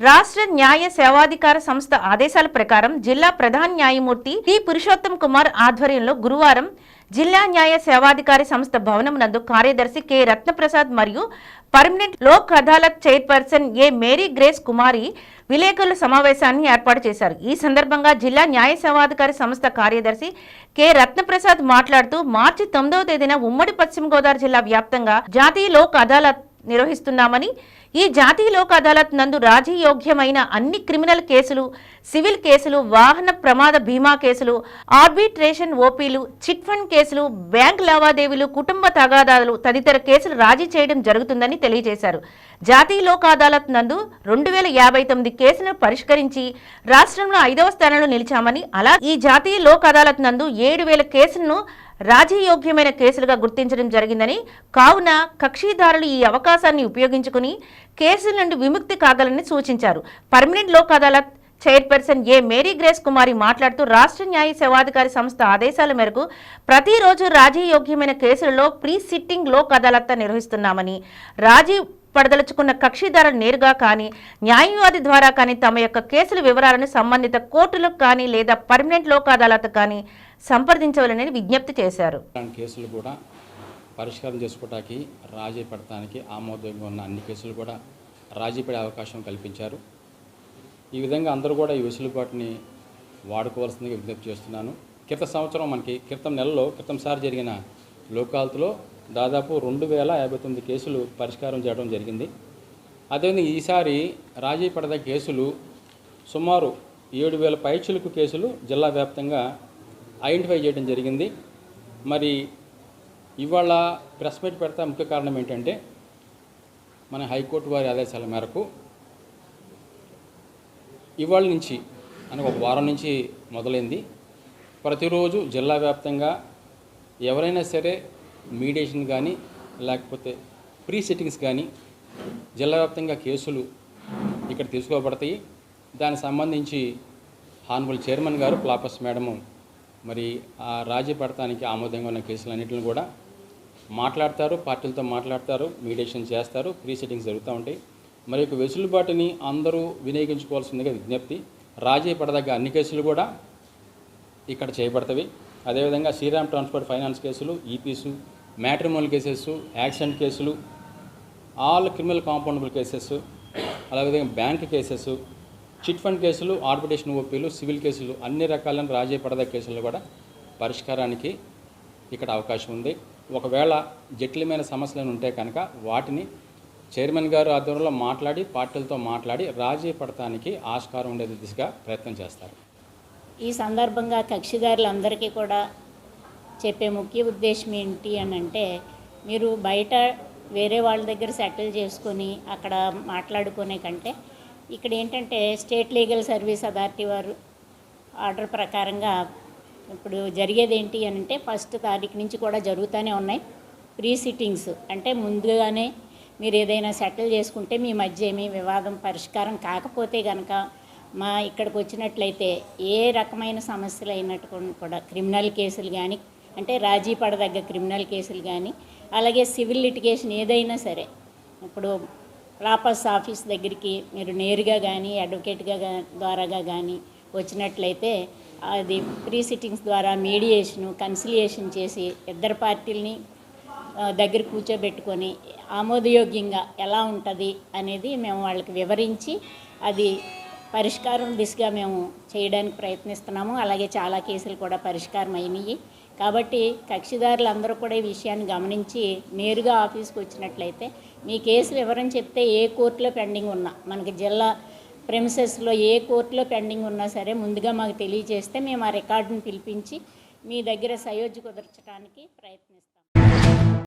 రాష్ట్ర న్యాయ సేవాధికార సంస్థ ఆదేశాల ప్రకారం జిల్లా ప్రధాన న్యాయమూర్తి టి పురుషోత్తం కుమార్ ఆధ్వర్యంలో గురువారం జిల్లా న్యాయ సేవాధికారి సంస్థ భవనం నందు కార్యదర్శి కె. రత్నప్రసాద్ మరియు permanent Lok Adalat chairperson A. Mary Grace Kumari విలేకరుల సమావేశాన్ని ఏర్పాటు చేశారు. ఈ సందర్భంగా జిల్లా న్యాయ సేవాధికారి సంస్థ కార్యదర్శి కె. రత్నప్రసాద్ మాట్లాడుతూ మార్చి తొమ్మిదవ తేదీన ఉమ్మడి పశ్చిమ గోదావరి జిల్లా వ్యాప్తంగా జాతీయ లోక్ అదాలత్ నిర్వహిస్తున్నామని ఈ జాతీయ లోక్ అదాలత్ నందు రాజీయోగ్యమైన అన్ని క్రిమినల్ కేసులు సివిల్ కేసులు వాహన ప్రమాద బీమా కేసులు ఆర్బిట్రేషన్ ఓపీలు చిట్ ఫండ్ కేసులు బ్యాంక్ లావాదేవీలు కుటుంబ తగాదాలు తదితర కేసులు రాజీ చేయడం జరుగుతుందని తెలియజేశారు. జాతీయ లోక్ అదాలత్ నందు రెండు వేల యాభై తొమ్మిది కేసులను పరిష్కరించి రాష్ట్రంలో ఐదవ స్థానంలో నిలిచామని అలా ఈ జాతీయ లోక్ అదాలత్ నందు ఏడు వేల కేసులను రాజీయోగ్యమైన కేసులుగా గుర్తించడం జరిగిందని కావున కక్షిదారులు ఈ అవకాశాన్ని ఉపయోగించుకుని కేసుల నుండి విముక్తి కాగలని సూచించారు. Permanent Lok Adalat chairperson A Mary Grace Kumari మాట్లాడుతూ రాష్ట్ర న్యాయ సేవాధికారి సంస్థ ఆదేశాల మేరకు ప్రతిరోజు రాజీయోగ్యమైన కేసులలో ప్రీ సిట్టింగ్ లోక్ అదాలత్ నిర్వహిస్తున్నామని రాజీ పడదలుచుకున్న కక్షిదారులు నేరుగా కానీ న్యాయవాది ద్వారా కానీ తమ యొక్క కేసుల వివరాలను సంబంధిత కోర్టులకు కానీ లేదా పర్మనెంట్ లోక్ అదాలత్ కానీ సంప్రదించవాలని విజ్ఞప్తి చేశారు. కేసులు కూడా పరిష్కారం చేసుకోవడానికి రాజీ పడటానికి ఆమోదంగా ఉన్న అన్ని కేసులు కూడా రాజీ పడే అవకాశం కల్పించారు. ఈ విధంగా అందరూ కూడా ఈ వెసులుబాటుని వాడుకోవాల్సిందిగా విజ్ఞప్తి చేస్తున్నాను. క్రితం సంవత్సరం మనకి క్రితం నెలలో క్రితంసారి జరిగిన లోకాలతో దాదాపు రెండు వేల యాభై తొమ్మిది కేసులు పరిష్కారం చేయడం జరిగింది. అదేవిధంగా ఈసారి రాజీ పడద కేసులు సుమారు ఏడు వేల పైచులకు కేసులు జిల్లా వ్యాప్తంగా ఐడెంటిఫై చేయడం జరిగింది. మరి ఇవాళ ప్రెస్ మీట్ పెడతా ముఖ్య కారణం ఏంటంటే మన హైకోర్టు వారి ఆదేశాల మేరకు ఇవాళ నుంచి అని ఒక వారం నుంచి మొదలైంది. ప్రతిరోజు జిల్లా వ్యాప్తంగా ఎవరైనా సరే మీడియేషన్ కానీ లేకపోతే ప్రీ సెట్టింగ్స్ కానీ జిల్లా వ్యాప్తంగా కేసులు ఇక్కడ తీసుకోబడతాయి. దానికి సంబంధించి హానబుల్ చైర్మన్ గారు ప్లాపస్ మేడము మరి ఆ రాజీ పడటానికి ఆమోదంగా ఉన్న కేసులన్నింటిని కూడా మాట్లాడతారు పార్టీలతో మాట్లాడతారు మీడియేషన్ చేస్తారు ప్రీ సెట్టింగ్స్ జరుగుతూ ఉంటాయి. మరి యొక్క వెసులుబాటుని అందరూ వినియోగించుకోవాల్సిందిగా విజ్ఞప్తి. రాజీ పడదగ్గ అన్ని కేసులు కూడా ఇక్కడ చేయబడతవి. అదేవిధంగా శ్రీరామ్ ట్రాన్స్పోర్ట్ ఫైనాన్స్ కేసులు ఈపీసు మ్యాట్రిమోనల్ కేసెస్ యాక్సిడెంట్ కేసులు ఆల్ క్రిమినల్ కాంపౌండబుల్ కేసెస్ అలాగే బ్యాంక్ కేసెస్ చిట్ ఫండ్ కేసులు ఆర్బిటేషన్ ఓపీలు సివిల్ కేసులు అన్ని రకాలైన రాజీ పడద కేసులు కూడా పరిష్కారానికి ఇక్కడ అవకాశం ఉంది. ఒకవేళ జటిలమైన సమస్యలు ఉంటే కనుక వాటిని చైర్మన్ గారు ఆధ్వర్యంలో మాట్లాడి పార్టీలతో మాట్లాడి రాజీ పడటానికి ఆస్కారం ఉండే దిశగా ప్రయత్నం చేస్తారు. ఈ సందర్భంగా కక్షిదారులందరికీ కూడా చెప్పే ముఖ్య ఉద్దేశం ఏంటి అని అంటే మీరు బయట వేరే వాళ్ళ దగ్గర సెటిల్ చేసుకొని అక్కడ మాట్లాడుకునే కంటే ఇక్కడ ఏంటంటే స్టేట్ లీగల్ సర్వీస్ అథారిటీ వారు ఆర్డర్ ప్రకారంగా ఇప్పుడు జరిగేది ఏంటి అని అంటే ఫస్ట్ తారీఖు నుంచి కూడా జరుగుతూనే ఉన్నాయి. ప్రీ సిట్టింగ్స్ అంటే ముందుగానే మీరు ఏదైనా సెటిల్ చేసుకుంటే మీ మధ్య ఏమీ వివాదం పరిష్కారం కాకపోతే కనుక మా ఇక్కడికి వచ్చినట్లయితే ఏ రకమైన సమస్యలు అయినట్టు కూడా క్రిమినల్ కేసులు కానీ అంటే రాజీ పడదగ్గ క్రిమినల్ కేసులు కానీ అలాగే సివిల్ లిటిగేషన్ ఏదైనా సరే ఇప్పుడు రాపస్ ఆఫీస్ దగ్గరికి మీరు నేరుగా కానీ అడ్వకేట్గా ద్వారాగా కానీ వచ్చినట్లయితే అది ప్రీ సిట్టింగ్స్ ద్వారా మీడియేషను కన్సిలియేషన్ చేసి ఇద్దరు పార్టీలని దగ్గర కూర్చోబెట్టుకొని ఆమోదయోగ్యంగా ఎలా ఉంటుంది అనేది మేము వాళ్ళకి వివరించి అది పరిష్కారం దిశగా మేము చేయడానికి ప్రయత్నిస్తున్నాము. అలాగే చాలా కేసులు కూడా పరిష్కారం అయినాయి కాబట్టి కక్షిదారులందరూ కూడా ఈ విషయాన్ని గమనించి నేరుగా ఆఫీస్కి వచ్చినట్లయితే మీ కేసు వివరం చెప్తే ఏ కోర్టులో పెండింగ్ ఉన్నా మనకి జిల్లా ప్రెమిసెస్లో ఏ కోర్టులో పెండింగ్ ఉన్నా సరే ముందుగా మాకు తెలియజేస్తే మేము ఆ రికార్డుని పిలిపించి మీ దగ్గర సయోధ్య కుదర్చడానికి ప్రయత్నిస్తాం.